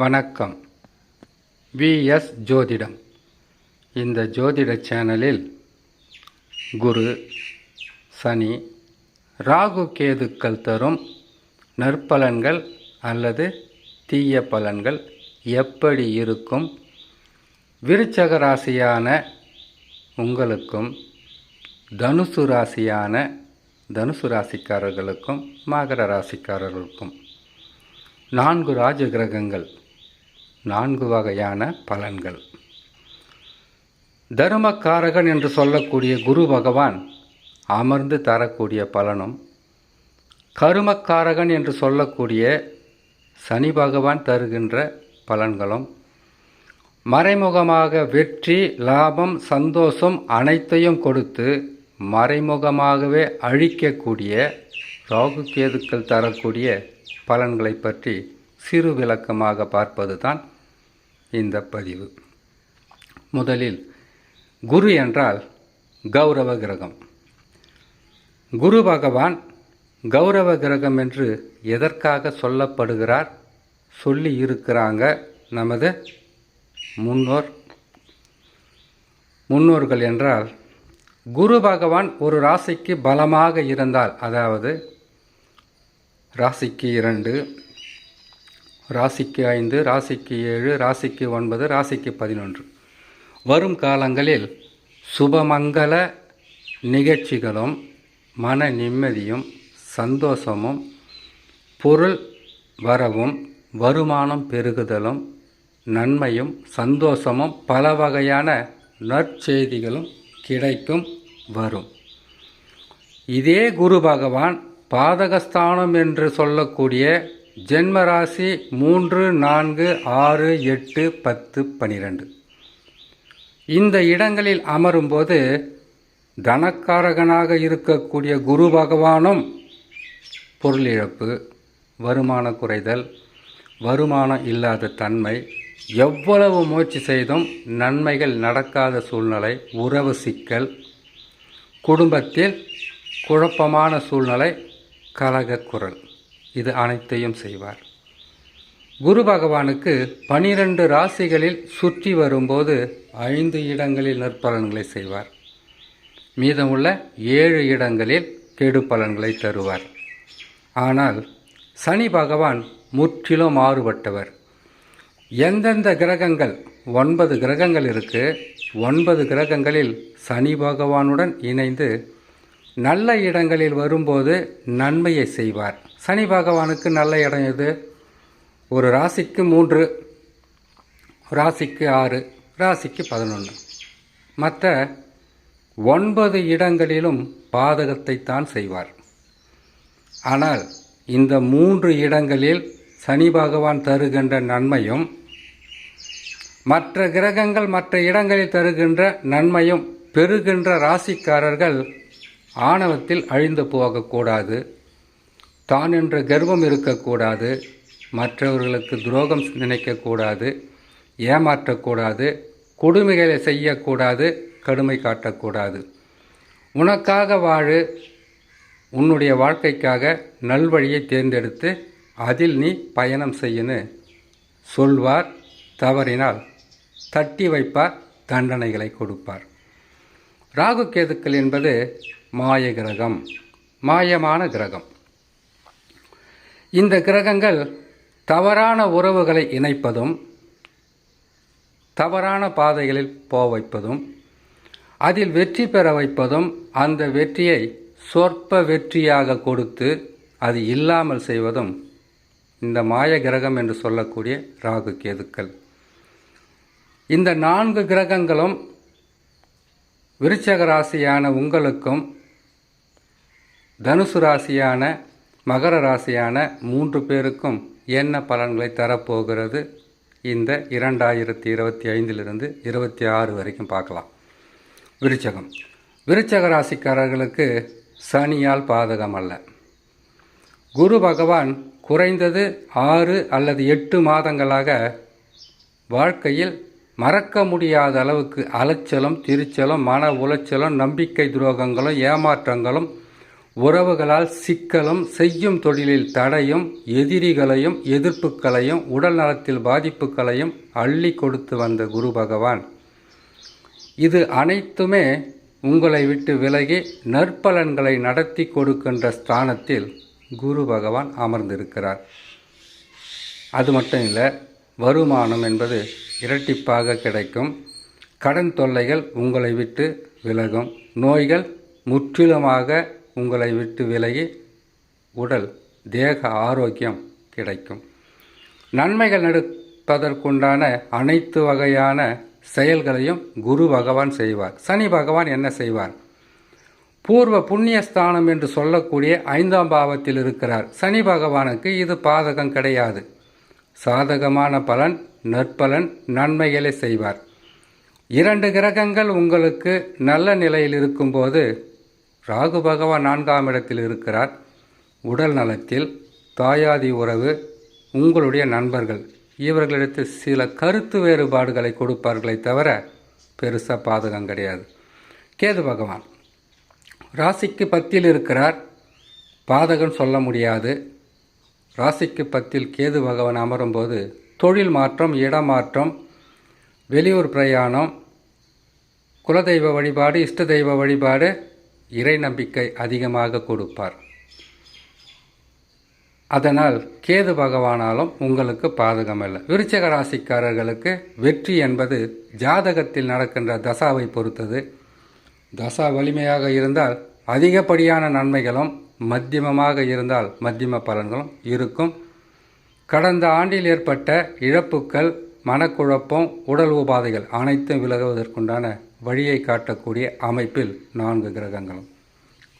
வணக்கம். விஎஸ் ஜோதிடம். இந்த ஜோதிட சேனலில் குரு சனி ராகு கேதுக்கள் தரும் நற்பலன்கள் அல்லது தீய பலன்கள் எப்படி இருக்கும்? விருச்சக ராசியான உங்களுக்கும் தனுசு ராசியான தனுசு ராசிக்காரர்களுக்கும் மகர ராசிக்காரர்களுக்கும் நான்கு ராஜ கிரகங்கள் நான்கு வகையான பலன்கள். தருமக்காரகன் என்று சொல்லக்கூடிய குரு பகவான் அமர்ந்து தரக்கூடிய பலனும் கருமக்காரகன் என்று சொல்லக்கூடிய சனி பகவான் தருகின்ற பலன்களும் மறைமுகமாக வெற்றி லாபம் சந்தோஷம் அனைத்தையும் கொடுத்து மறைமுகமாகவே அழிக்கக்கூடிய ராகு கேதுக்கள் தரக்கூடிய பலன்களை பற்றி சிறு விளக்கமாக பார்ப்பது தான் இந்த பதிவு. முதலில் குரு என்றால் கௌரவ கிரகம். குரு பகவான் கௌரவ கிரகம் என்று எதற்காக சொல்லப்படுகிறார் சொல்லி இருக்கிறாங்க நமது முன்னோர். முன்னோர்கள் என்றால் குரு பகவான் ஒரு ராசிக்கு பலமாக இருந்தால் அதாவது ராசிக்கு இரண்டு ராசிக்கு ஐந்து ராசிக்கு ஏழு ராசிக்கு ஒன்பது ராசிக்கு பதினொன்று. வரும் காலங்களில் சுபமங்கல நிகழ்ச்சிகளும் மன நிம்மதியும் சந்தோஷமும் பொருள் வரவும் வருமானம் பெருகுதலும் நன்மையும் சந்தோஷமும் பல வகையான நற்செய்திகளும் கிடைக்கும் வரும். இதே குரு பகவான் பாதகஸ்தானம் என்று சொல்லக்கூடிய ஜென்மராசி மூன்று நான்கு ஆறு எட்டு பத்து பனிரெண்டு. இந்த இடங்களில் அமரும்போது தனக்காரகனாக இருக்கக்கூடிய குரு பகவானும் பொருளிழப்பு வருமான குறைதல் வருமானம் இல்லாத தன்மை எவ்வளவு முயற்சி செய்தும் நன்மைகள் நடக்காத சூழ்நிலை உறவு சிக்கல் குடும்பத்தில் குழப்பமான சூழ்நிலை கலக குரல் இது அனைத்தையும் செய்வார். குரு பகவானுக்கு பனிரெண்டு ராசிகளில் சுற்றி வரும்போது ஐந்து இடங்களில் நற்பலன்களை செய்வார். மீதமுள்ள ஏழு இடங்களில் கெடு பலன்களை தருவார். ஆனால் சனி பகவான் முற்றிலும் மாறுபட்டவர். எந்தெந்த கிரகங்கள் ஒன்பது கிரகங்கள் இருக்கு ஒன்பது கிரகங்களில் சனி பகவானுடன் இணைந்து நல்ல இடங்களில் வரும்போது நன்மையை செய்வார். சனி பகவானுக்கு நல்ல இடம் எது? ஒரு ராசிக்கு மூன்று ராசிக்கு ஆறு ராசிக்கு பதினொன்று. மற்ற ஒன்பது இடங்களிலும் பாதகத்தை தான் செய்வார். ஆனால் இந்த மூன்று இடங்களில் சனி பகவான் தருகின்ற நன்மையும் மற்ற கிரகங்கள் மற்ற இடங்களில் தருகின்ற நன்மையும் பெறுகின்ற ராசிக்காரர்கள் ஆணவத்தில் அழிந்து போகக்கூடாது. தான் என்ற கர்வம் இருக்கக்கூடாது. மற்றவர்களுக்கு துரோகம் நினைக்கக்கூடாது. ஏமாற்றக்கூடாது. கொடுமைகளை செய்யக்கூடாது. கடுமை காட்டக்கூடாது. உனக்காக வாழு. உன்னுடைய வாழ்க்கைக்காக நல்வழியை தேர்ந்தெடுத்து அதில் நீ பயணம் செய்யுன்னு சொல்வார் தவறினால் தட்டி வைப்பார் தண்டனைகளை கொடுப்பார். ராகு கேதுக்கள் என்பது மாய கிரகம் மாயமான கிரகம். இந்த கிரகங்கள் தவறான உறவுகளை இணைப்பதும் தவறான பாதைகளில் போக வைப்பதும் அதில் வெற்றி பெற வைப்பதும் அந்த வெற்றியை சொற்ப வெற்றியாக கொடுத்து அது இல்லாமல் செய்வதும் இந்த மாய கிரகம் என்று சொல்லக்கூடிய ராகு கேதுக்கள். இந்த நான்கு கிரகங்களும் விருச்சக ராசியான உங்களுக்கும் தனுசு ராசியான மகர ராசியான மூன்று பேருக்கும் என்ன பலன்களை தரப்போகிறது? இந்த இரண்டாயிரத்தி இருபத்தி ஐந்திலிருந்து இருபத்தி ஆறு வரைக்கும் பார்க்கலாம். விருச்சகம். விருச்சக ராசிக்காரர்களுக்கு சனியால் பாதகம் அல்ல. குரு பகவான் குறைந்தது ஆறு அல்லது எட்டு மாதங்களாக வாழ்க்கையில் மறக்க முடியாத அளவுக்கு அலைச்சலும் திருச்சலும் மன உளைச்சலும் நம்பிக்கை துரோகங்களும் ஏமாற்றங்களும் உறவுகளால் சிக்கலும் செய்யும் தொழிலில் தடையும் எதிரிகளையும் எதிர்ப்புகளையும் உடல் நலத்தில் பாதிப்புகளையும் அள்ளி கொடுத்து வந்த குரு பகவான். இது அனைத்துமே உங்களை விட்டு விலகி நற்பலன்களை நடத்தி கொடுக்கின்ற ஸ்தானத்தில் குரு பகவான் அமர்ந்திருக்கிறார். அது மட்டும் இல்லை வருமானம் என்பது இரட்டிப்பாக கிடைக்கும். கடன் தொல்லைகள் உங்களை விட்டு விலகும். நோய்கள் முற்றிலுமாக உங்களை விட்டு விலகி உடல் தேக ஆரோக்கியம் கிடைக்கும். நன்மைகள் நடப்பதற்குண்டான அனைத்து வகையான செயல்களையும் குரு பகவான் செய்வார். சனி பகவான் என்ன செய்வார்? பூர்வ புண்ணியஸ்தானம் என்று சொல்லக்கூடிய ஐந்தாம் பாவத்தில் இருக்கிறார். சனி பகவானுக்கு இது பாதகம் கிடையாது. சாதகமான பலன் நற்பலன் நன்மைகளை செய்வார். இரண்டு கிரகங்கள் உங்களுக்கு நல்ல நிலையில் இருக்கும்போது ராகு பகவான் நான்காம் இடத்தில் இருக்கிறார். உடல் நலத்தில் தாயாதி உறவு உங்களுடைய நண்பர்கள் இவர்களிடத்தில் சில கருத்து வேறுபாடுகளை கொடுப்பார்களே தவிர பெருசாக பாதகம் கிடையாது. கேது பகவான் ராசிக்கு பத்தில் இருக்கிறார். பாதகம் சொல்ல முடியாது. ராசிக்கு பத்தில் கேது பகவான் அமரும்போது தொழில் மாற்றம் இடமாற்றம் வெளியூர் பிரயாணம் குலதெய்வ வழிபாடு இஷ்ட தெய்வ வழிபாடு இறை நம்பிக்கை அதிகமாக கொடுப்பார். அதனால் கேது பகவானாலும் உங்களுக்கு பாதகம் இல்லை விருச்சக ராசிக்காரர்களுக்கு வெற்றி என்பது ஜாதகத்தில் நடக்கின்ற தசாவை பொறுத்தது. தசா வலிமையாக இருந்தால் அதிகப்படியான நன்மைகளும் மத்தியமமாக இருந்தால் மத்தியம பலன்களும் இருக்கும். கடந்த ஆண்டில் ஏற்பட்ட இழப்புக்கள் மனக்குழப்பம் உடல் உபாதைகள் அனைத்தும் விலகுவதற்குண்டான வழியை காட்டக்கூடிய அமைப்பில் நான்கு கிரகங்களும்.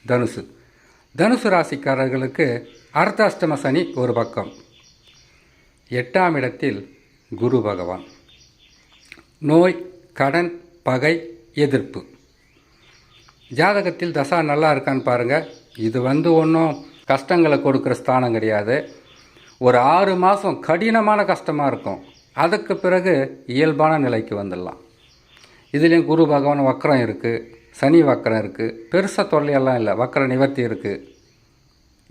தனுசு. தனுசு ராசிக்காரர்களுக்கு அர்த்தாஷ்டம சனி ஒரு பக்கம். எட்டாம் இடத்தில் குரு பகவான். நோய் கடன் பகை எதிர்ப்பு. ஜாதகத்தில் தசா நல்லா இருக்கான்னு பாருங்கள் இது வந்து ஒன்றும் கஷ்டங்களை கொடுக்குற ஸ்தானம் கிடையாது. ஒரு ஆறு மாதம் கடினமான கஷ்டமாக இருக்கும். அதுக்கு பிறகு இயல்பான நிலைக்கு வந்துடலாம். இதுலேயும் குரு பகவான் வக்கரம் இருக்குது சனி வக்கரம் இருக்குது பெருசாக தொல்லையெல்லாம் இல்லை வக்கர நிவர்த்தி இருக்குது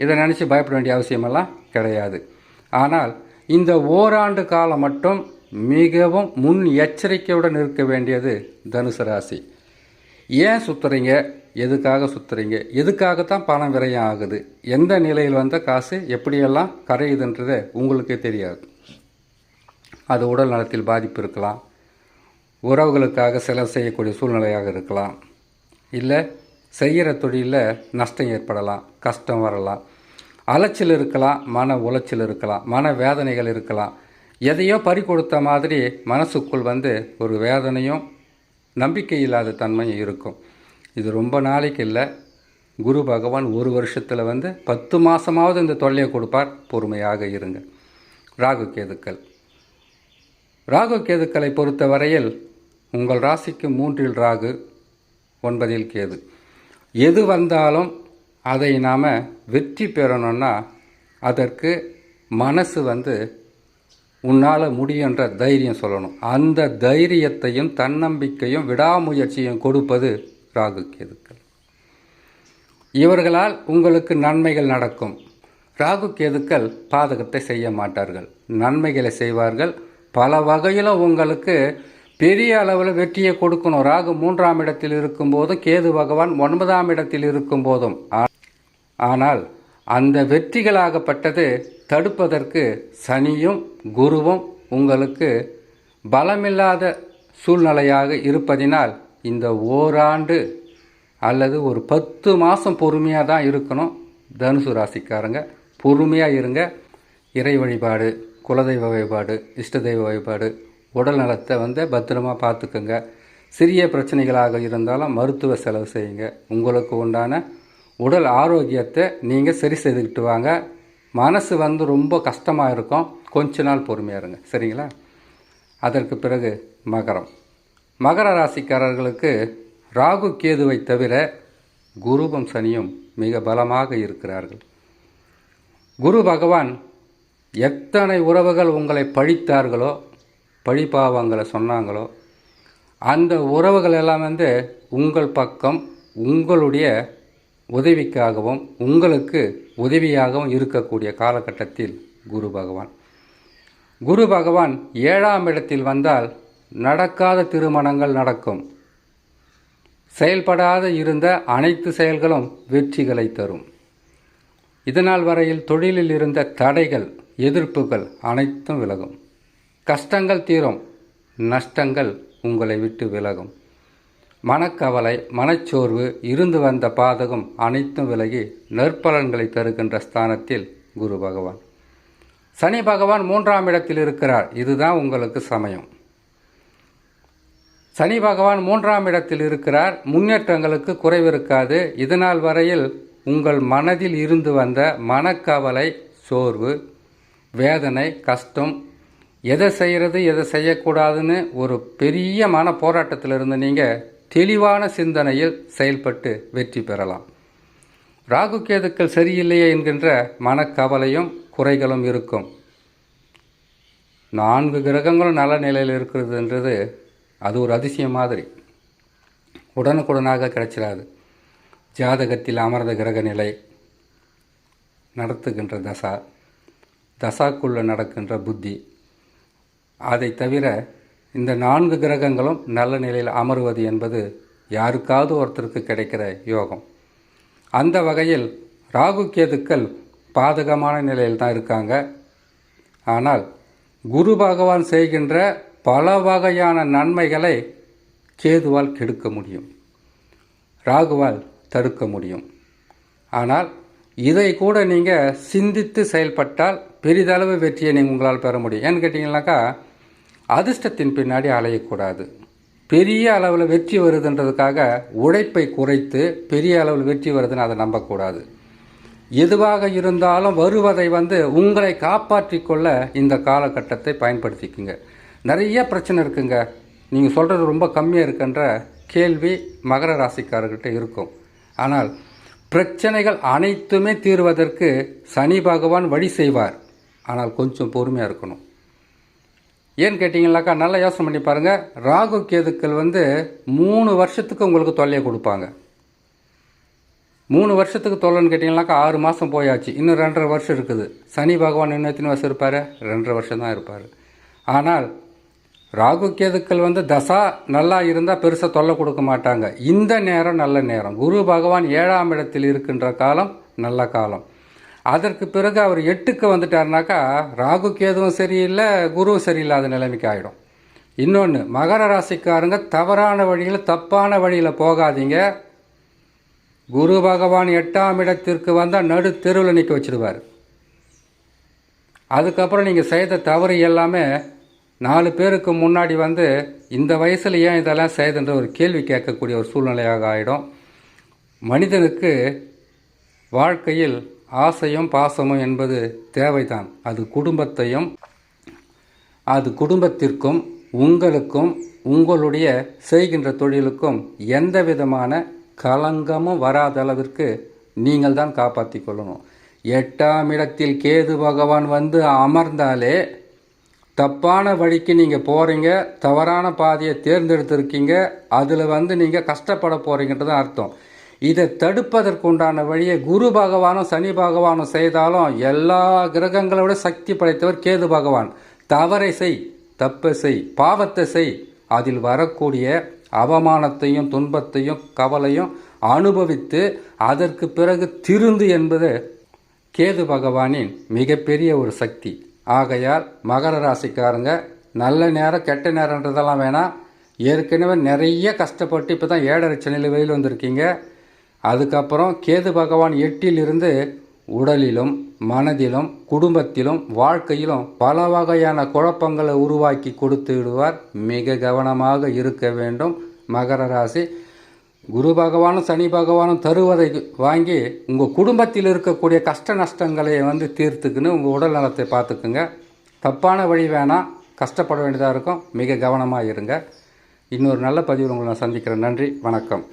இதை நினச்சி பயப்பட வேண்டிய அவசியமெல்லாம் கிடையாது. ஆனால் இந்த ஓராண்டு காலம் மட்டும் மிகவும் முன் எச்சரிக்கையுடன் இருக்க வேண்டியது தனுசு ராசி. ஏன் சுற்றுறீங்க எதுக்காக சுற்றுறீங்க எதுக்காகத்தான் பணம் விரயம் ஆகுது? எந்த நிலையில் வந்த காசு? எப்படியெல்லாம் கரையுதுன்றது உங்களுக்கே தெரியாது. அது உடல் நலத்தில் பாதிப்பு இருக்கலாம். உறவுகளுக்காக செலவு செய்யக்கூடிய சூழ்நிலையாக இருக்கலாம். இல்லை செய்கிற தொழிலில் நஷ்டம் ஏற்படலாம் கஷ்டம் வரலாம். அலைச்சல் இருக்கலாம் மன உளைச்சல் இருக்கலாம் மன வேதனைகள் இருக்கலாம். எதையோ பறி கொடுத்த மாதிரி மனசுக்குள் வந்து ஒரு வேதனையும் நம்பிக்கை இல்லாத தன்மையும் இருக்கும். இது ரொம்ப நாளைக்கு இல்லை. குரு பகவான் ஒரு வருஷத்தில் வந்து பத்து மாதமாவது இந்த தொல்லையை கொடுப்பார். பொறுமையாக இருங்க. ராகு கேதுக்கள். ராகு கேதுக்களை பொறுத்த வரையில் உங்கள் ராசிக்கு மூன்றில் ராகு ஒன்பதில் கேது. எது வந்தாலும் அதை நாம் வெற்றி பெறணும்னா அதற்கு மனசு வந்து உன்னால் முடியுன்ற தைரியம் சொல்லணும். அந்த தைரியத்தையும் தன்னம்பிக்கையும் விடாமுயற்சியும் கொடுப்பது ராகு கேதுக்கள். இவர்களால் உங்களுக்கு நன்மைகள் நடக்கும். ராகு கேதுக்கள் பாதகத்தை செய்ய மாட்டார்கள். நன்மைகளை செய்வார்கள். பல வகையில் உங்களுக்கு பெரிய அளவில் வெற்றியை கொடுக்கணும். ராகு மூன்றாம் இடத்தில் இருக்கும்போதும் கேது பகவான் ஒன்பதாம் இடத்தில் இருக்கும்போதும். ஆனால் அந்த வெற்றிகளாகப்பட்டது தடுப்பதற்கு சனியும் குருவும் உங்களுக்கு பலமில்லாத சூழ்நிலையாக இருப்பதினால் இந்த ஓராண்டு அல்லது ஒரு பத்து மாதம் பொறுமையாக தான் இருக்கணும். தனுசு ராசிக்காரங்க பொறுமையாக இருங்க. இறை வழிபாடு. குலதெய்வ வழிபாடு இஷ்ட தெய்வ வழிபாடு உடல் நலத்தை வந்து பத்திரமா பார்த்துக்குங்க. சிறிய பிரச்சனைகளாக இருந்தாலும் மருத்துவ செலவு செய்யுங்க. உங்களுக்கு உண்டான உடல் ஆரோக்கியத்தை நீங்கள் சரி செய்துக்கிட்டு வாங்க. மனசு வந்து ரொம்ப கஷ்டமாக இருக்கும். கொஞ்ச நாள் பொறுமையாக இருங்க. சரிங்களா? அதற்கு பிறகு மகரம். மகர ராசிக்காரர்களுக்கு ராகு கேதுவை தவிர குருவும் சனியும் மிக பலமாக இருக்கிறார்கள். குரு பகவான் எத்தனை உறவுகள் உங்களை பழித்தார்களோ பழிபாவங்களை சொன்னாங்களோ அந்த உறவுகள் எல்லாம் வந்து உங்கள் பக்கம் உங்களுடைய உதவிக்காகவும் உங்களுக்கு உதவியாகவும் இருக்கக்கூடிய காலகட்டத்தில் குரு பகவான். குரு பகவான் ஏழாம் இடத்தில் வந்தால் நடக்காத திருமணங்கள் நடக்கும். செயல்படாத இருந்த அனைத்து செயல்களும் வெற்றிகளை தரும். இதனால் வரையில் தொழிலில் இருந்த தடைகள் எதிர்ப்புகள் அனைத்தும் விலகும். கஷ்டங்கள் தீரும் நஷ்டங்கள் உங்களை விட்டு விலகும். மனக்கவலை மனச்சோர்வு இருந்து வந்த பாதகம் அனைத்தும் விலகி நற்பலன்களை தருகின்ற ஸ்தானத்தில் குரு பகவான். சனி பகவான் மூன்றாம் இடத்தில் இருக்கிறார். இதுதான் உங்களுக்கு சமயம். சனி பகவான் மூன்றாம் இடத்தில் இருக்கிறார். முன்னேற்றங்களுக்கு குறைவிருக்காது. இதனால் வரையில் உங்கள் மனதில் இருந்து வந்த மனக்கவலை சோர்வு வேதனை கஷ்டம் எதை செய்கிறது எதை செய்யக்கூடாதுன்னு ஒரு பெரிய மன போராட்டத்தில் இருந்து நீங்கள் தெளிவான சிந்தனையில் செயல்பட்டு வெற்றி பெறலாம். ராகு கேதுக்கள் சரியில்லையே என்கின்ற மனக்கவலையும் குறைகளும் இருக்கும். நான்கு கிரகங்களும் நல்ல நிலையில் இருக்கிறதுன்றது அது ஒரு அதிசயம் மாதிரி. உடனுக்குடனாக கிடைச்சிடாது ஜாதகத்தில் அமர்ந்த கிரக நிலை நடத்துகின்ற தசா. தசாக்குள்ளே நடக்கின்ற புத்தி. அதை தவிர இந்த நான்கு கிரகங்களும் நல்ல நிலையில் அமருவது என்பது யாருக்காவது ஒருத்தருக்கு கிடைக்கிற யோகம். அந்த வகையில் ராகு கேதுக்கள் பாதகமான நிலையில் தான் இருக்காங்க. ஆனால் குரு பகவான் செய்கின்ற பல வகையான நன்மைகளை கேதுவால் கெடுக்க முடியும். ராகுவால் தடுக்க முடியும். ஆனால் இதை கூட நீங்கள் சிந்தித்து செயல்பட்டால் பெரிதளவு வெற்றியை நீங்கள் உங்களால் பெற முடியும். ஏன்னு கேட்டிங்கனாக்கா அதிர்ஷ்டத்தின் பின்னாடி அலையக்கூடாது. பெரிய அளவில் வெற்றி வருதுன்றதுக்காக உழைப்பை குறைத்து பெரிய அளவில் வெற்றி வருதுன்னு அதை நம்பக்கூடாது. எதுவாக இருந்தாலும் வருவதை வந்து உங்களை காப்பாற்றிக்கொள்ள இந்த காலகட்டத்தை பயன்படுத்திக்குங்க. நிறைய பிரச்சனை இருக்குங்க. நீங்கள் சொல்கிறது ரொம்ப கம்மியாக இருக்குன்ற கேள்வி மகர ராசிக்காரர்கிட்ட இருக்கும். ஆனால் பிரச்சனைகள் அனைத்துமே தீர்வதற்கு சனி பகவான் வழி செய்வார். ஆனால் கொஞ்சம் பொறுமையாக இருக்கணும். ஏன்னு கேட்டிங்கனாக்கா நல்லா யோசனை பண்ணி பாருங்கள் ராகு கேதுக்கள் வந்து மூணு வருஷத்துக்கு உங்களுக்கு தொல்லையை கொடுப்பாங்க. மூணு வருஷத்துக்கு தொல்லைன்னு கேட்டிங்கனாக்கா ஆறு மாதம் போயாச்சு. இன்னும் ரெண்டரை வருஷம் இருக்குது. சனி பகவான் இன்னும் எத்தனை வருஷம் இருப்பார்? ரெண்டரை வருஷம் தான் இருப்பார். ஆனால் ராகு கேதுக்கள் வந்து தசா நல்லா இருந்தால் பெருசாக தொல்லை கொடுக்க மாட்டாங்க. இந்த நேரம் நல்ல நேரம். குரு பகவான் ஏழாம் இடத்தில் இருக்கின்ற காலம் நல்ல காலம். அதற்கு பிறகு அவர் எட்டுக்கு வந்துட்டார்னாக்கா ராகு கேதுவும் சரியில்லை குருவும் சரியில்லாத நிலைமைக்கு ஆகிடும் இன்னொன்று மகர ராசிக்காரங்க தவறான வழியில் தப்பான வழியில் போகாதீங்க. குரு பகவான் எட்டாம் இடத்திற்கு வந்தால் நடு தெருவில் நிற்க வச்சிருவார். அதுக்கப்புறம் நீங்கள் செய்த தவறு எல்லாமே நாலு பேருக்கு முன்னாடி வந்து இந்த வயசில் ஏன் இதெல்லாம் செய்தன்ற ஒரு கேள்வி கேட்கக்கூடிய ஒரு சூழ்நிலையாக ஆகிடும் மனிதனுக்கு வாழ்க்கையில் ஆசையும் பாசமும் என்பது தேவைதான். அது குடும்பத்தையும் அது குடும்பத்திற்கும் உங்களுக்கும் உங்களுடைய செய்கின்ற தொழிலுக்கும் எந்த விதமான களங்கமும் வராத அளவிற்கு நீங்கள் தான் காப்பாற்றி கொள்ளணும். எட்டாம் இடத்தில் கேது பகவான் வந்து அமர்ந்தாலே தப்பான வழிக்கு நீங்கள் போகிறீங்க தவறான பாதையை தேர்ந்தெடுத்திருக்கீங்க அதில் வந்து நீங்கள் கஷ்டப்பட போகிறீங்கன்றது அர்த்தம். இதை தடுப்பதற்குண்டான வழியை குரு பகவானும் சனி பகவானும் செய்தாலும் எல்லா கிரகங்களை விட சக்தி படைத்தவர் கேது பகவான். தவறை செய் தப்பை செய் பாவத்தை செய். அதில் வரக்கூடிய அவமானத்தையும் துன்பத்தையும் கவலையும் அனுபவித்து அதற்கு பிறகு திருந்து என்பது கேது பகவானின் மிகப்பெரிய ஒரு சக்தி. ஆகையால் மகர ராசிக்காரங்க நல்ல நேரம் கெட்ட நேரன்றதெல்லாம் வேணாம். ஏற்கனவே நிறைய கஷ்டப்பட்டு இப்போ தான் ஏழரை சென்னையில் வெளியில் வந்திருக்கீங்க. அதுக்கப்புறம் கேது பகவான் எட்டிலிருந்து உடலிலும் மனதிலும் குடும்பத்திலும் வாழ்க்கையிலும் பல வகையான குழப்பங்களை உருவாக்கி கொடுத்து விடுவார். மிக கவனமாக இருக்க வேண்டும். மகர ராசி. குரு பகவானும் சனி பகவானும் தருவதை வாங்கி உங்கள் குடும்பத்தில் இருக்கக்கூடிய கஷ்ட நஷ்டங்களை வந்து தீர்த்துக்குன்னு உங்கள் உடல் நலத்தை பார்த்துக்குங்க. தப்பான வழி வேணாம் கஷ்டப்பட வேண்டியதாக இருக்கும். மிக கவனமாக இருங்க. இன்னொரு நல்ல பதிவில் உங்களை நான் சந்திக்கிறேன். நன்றி. வணக்கம்.